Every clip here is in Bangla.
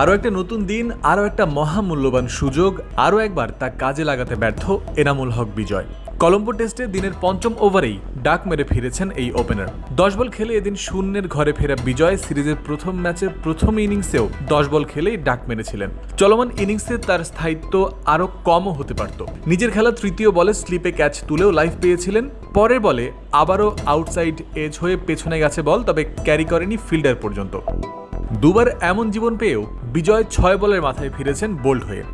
আরও একটা নতুন দিন, আরও একটা মহামূল্যবান সুযোগ, আরও একবার তা কাজে লাগাতে ব্যর্থ এনামুল হক বিজয়। কলম্বো টেস্টে দিনের পঞ্চম ওভারেই ডাক মেরে ফিরেছেন এই ওপেনার। দশ বল খেলে এদিন শূন্যের ঘরে ফেরা বিজয় সিরিজের প্রথম ম্যাচের প্রথম ইনিংসেও দশ বল খেলেই ডাক মেরেছিলেন। চলমান ইনিংসে তার স্থায়িত্ব আরও কমও হতে পারত। নিজের খেলা তৃতীয় বলে স্লিপে ক্যাচ তুলেও লাইফ পেয়েছিলেন, পরের বলে আবারও আউটসাইড এজ হয়ে পেছনে গেছে বল, তবে ক্যারি করেনি ফিল্ডার পর্যন্ত। দুবার এমন জীবন পেয়েও বিজয় ছয় বলের মাথায় ফিরেছেন বোল্ড হয়ে।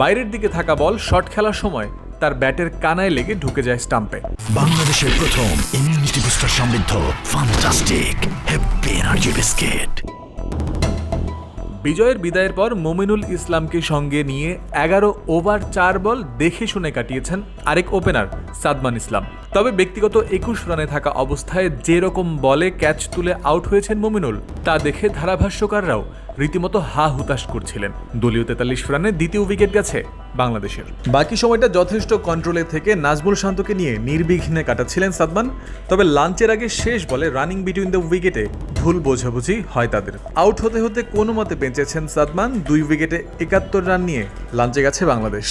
বাইরের দিকে থাকা বল শট খেলার সময় তার ব্যাটের কানায় লেগে ঢুকে যায় স্টাম্পে। বাংলাদেশের প্রথম ইমিউনিটি বুস্টার সমৃদ্ধ ফান্টাস্টিক হ্যাপি এনার্জি বিস্কিট বিজয়ের বিদায়ের পর মোমিনুল ইসলামকে সঙ্গে নিয়ে এগারো ওভার চার বল দেখে শুনে কাটিয়েছেন আরেক ওপেনার সাদমান ইসলাম। তবে ব্যক্তিগত একুশ রানে থাকা অবস্থায় যে রকম বলে ক্যাচ তুলে আউট হয়েছেন মোমিনুল, তা দেখে ধারাভাষ্যকাররাও রীতিমতো হা হুতাশ করছিলেন। দলীয় তেতাল্লিশ রানে দ্বিতীয় উইকেট গেছে। বাংলাদেশের। বাকি সময়টা যথেষ্ট কন্ট্রোলে থেকে নাজমুল শান্তকে নিয়ে নির্বিঘ্নে কাটাচ্ছিলেন সাদমান, তবে লাঞ্চের আগে শেষ বলে রানিং বিটুইন দ্য উইকেটে ভুল বোঝাবুঝি হয় তাদের। আউট হতে হতে কোনো মতে বেঁচেছেন সাদমান, দুই উইকেটে একাত্তর রান নিয়ে লাঞ্চে গেছে বাংলাদেশ।